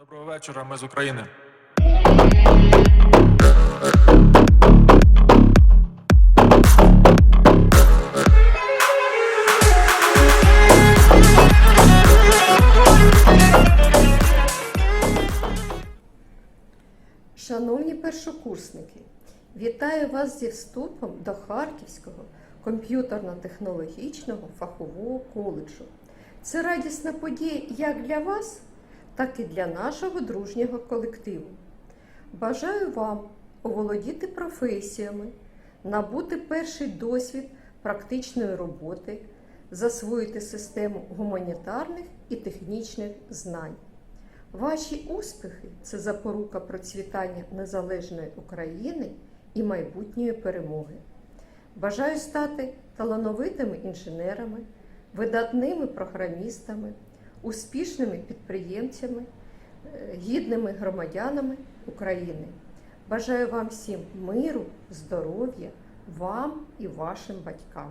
Доброго вечора, ми з України. Шановні першокурсники, вітаю вас зі вступом до Харківського комп'ютерно-технологічного фахового коледжу. Це радісна подія як для вас, так і для нашого дружнього колективу. Бажаю вам оволодіти професіями, набути перший досвід практичної роботи, засвоїти систему гуманітарних і технічних знань. Ваші успіхи це запорука процвітання незалежної України і майбутньої перемоги. Бажаю стати талановитими інженерами, видатними програмістами, успішними підприємцями, е, гідними громадянами України. Бажаю вам всім миру, здоров'я, вам і вашим батькам.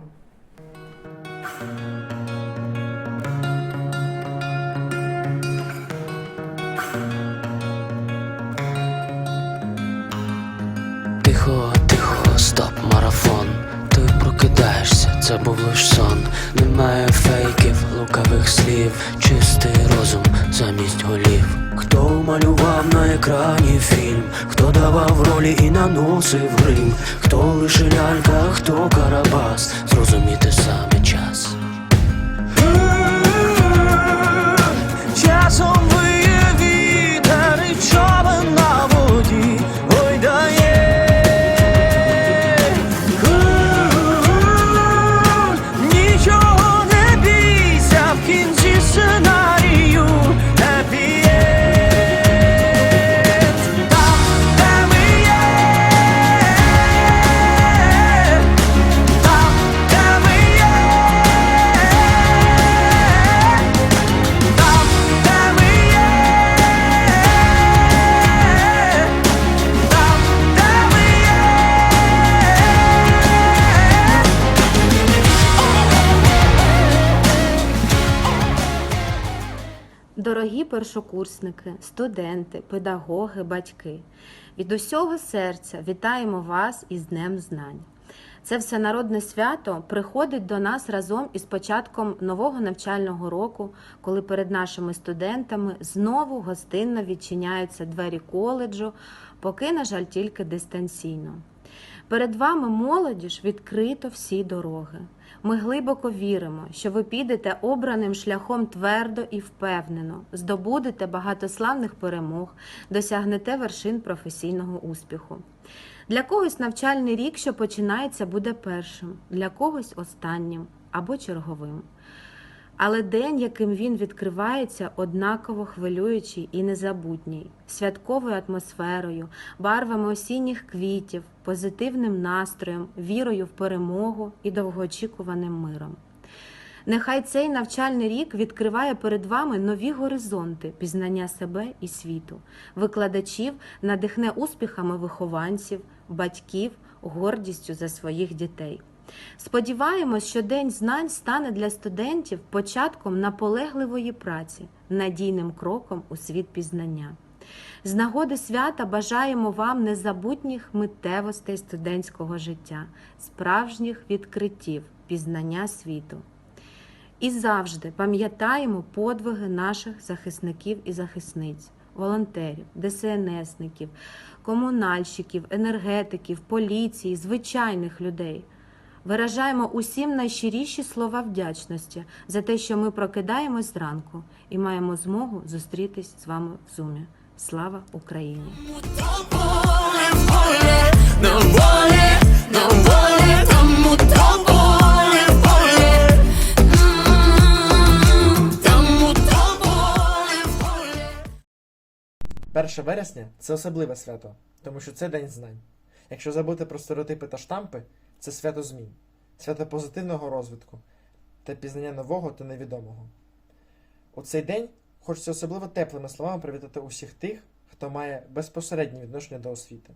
Прокидаєшся, це був лиш сон. Немає фейків, лукавих слів, чистий розум замість голів. Хто малював на екрані фільм, хто давав ролі і наносив грим, хто лише лялька, хто карабас, зрозуміти саме час. Першокурсники, студенти, педагоги, батьки, від усього серця вітаємо вас із Днем Знань. Це всенародне свято приходить до нас разом із початком нового навчального року, коли перед нашими студентами знову гостинно відчиняються двері коледжу, поки, на жаль, тільки дистанційно. Перед вами молодіж відкрито всі дороги. Ми глибоко віримо, що ви підете обраним шляхом твердо і впевнено, здобудете багатославних перемог, досягнете вершин професійного успіху. Для когось навчальний рік, що починається, буде першим, для когось останнім або черговим. Але день, яким він відкривається, однаково хвилюючий і незабутній, святковою атмосферою, барвами осінніх квітів, позитивним настроєм, вірою в перемогу і довгоочікуваним миром. Нехай цей навчальний рік відкриває перед вами нові горизонти пізнання себе і світу, викладачів надихне успіхами вихованців, батьків, гордістю за своїх дітей. Сподіваємось, що День знань стане для студентів початком наполегливої праці, надійним кроком у світ пізнання. З нагоди свята бажаємо вам незабутніх миттєвостей студентського життя, справжніх відкриттів, пізнання світу. І завжди пам'ятаємо подвиги наших захисників і захисниць, волонтерів, ДСНСників, комунальщиків, енергетиків, поліції, звичайних людей. Виражаємо усім найщиріші слова вдячності за те, що ми прокидаємось зранку і маємо змогу зустрітись з вами в зумі. Слава Україні! Перше вересня це особливе свято, тому що це день знань. Якщо забути про стереотипи та штампи, це свято змін, свято позитивного розвитку та пізнання нового та невідомого. У цей день хочеться особливо теплими словами привітати усіх тих, хто має безпосереднє відношення до освіти.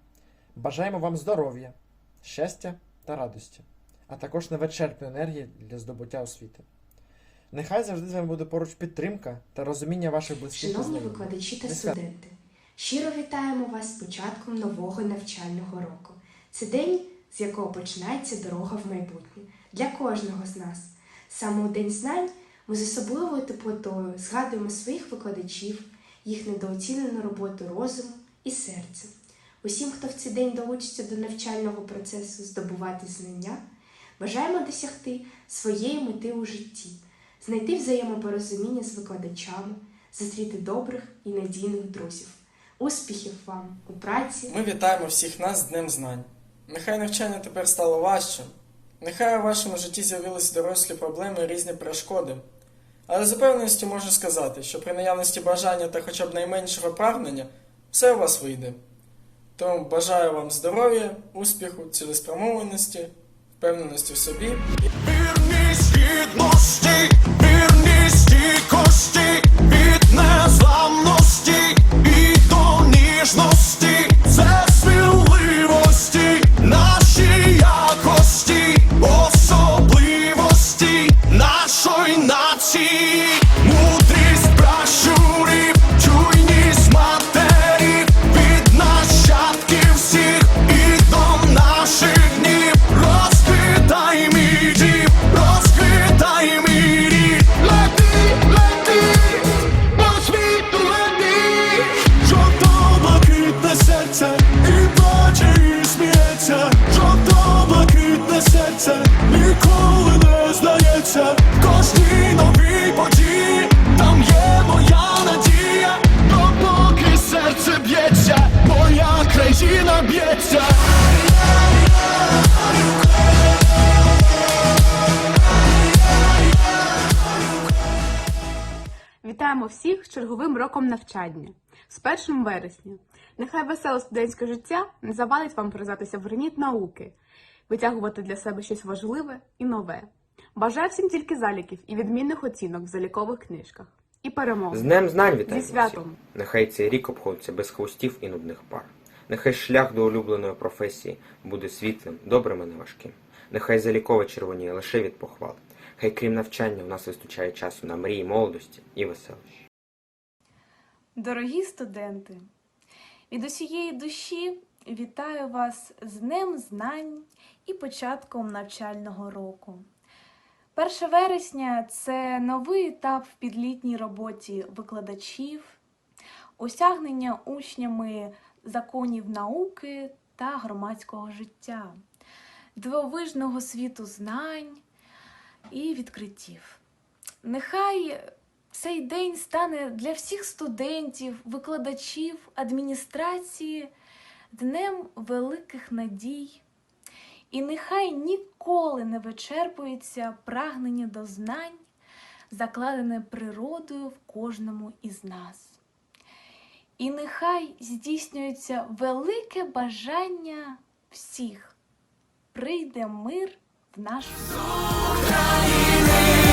Бажаємо вам здоров'я, щастя та радості, а також невичерпної енергії для здобуття освіти. Нехай завжди з вами буде поруч підтримка та розуміння ваших близьких Шановні викладачі та студенти, щиро вітаємо вас з початком нового навчального року. Це день, з якого починається дорога в майбутнє для кожного з нас. Саме у День знань ми з особливою теплотою згадуємо своїх викладачів, їх недооцінену роботу розуму і серця. Усім, хто в цей день долучиться до навчального процесу здобувати знання, бажаємо досягти своєї мети у житті, знайти взаємопорозуміння з викладачами, зустріти добрих і надійних друзів. Успіхів вам у праці! Ми вітаємо всіх нас з Днем Знань. Нехай навчання тепер стало важчим, нехай у вашому житті з'явилися дорослі проблеми і різні перешкоди. Але з упевненістю можу сказати, що при наявності бажання та хоча б найменшого прагнення все у вас вийде. Тому бажаю вам здоров'я, успіху, цілеспрямованості, впевненості в собі Вірність гідності, вірність стійкості, від lost fear. Вітаємо всіх з черговим роком навчання з 1 вересня. Нехай веселе студентське життя не завалить вам признатися в граніт науки, витягувати для себе щось важливе і нове. Бажаю всім тільки заліків і відмінних оцінок в залікових книжках. І перемоги. З Днем знань вітаю Зі святом. всіх. Нехай цей рік обходиться без хвостів і нудних пар. Нехай шлях до улюбленої професії буде світлим, добрим і не важким. Нехай залікове червоніє лише від похвал. Хай крім навчання у нас вистачає часу на мрії, молодості і веселощі. Дорогі студенти, від усієї душі вітаю вас з Днем Знань і початком навчального року. 1 вересня це новий етап в підлітній роботі викладачів, осягнення учнями законів науки та громадського життя, дивовижного світу знань і відкриттів. Нехай цей день стане для всіх студентів, викладачів, адміністрації днем великих надій. І нехай ніколи не вичерпується прагнення до знань, закладене природою в кожному із нас. І нехай здійснюється велике бажання всіх. Прийде мир України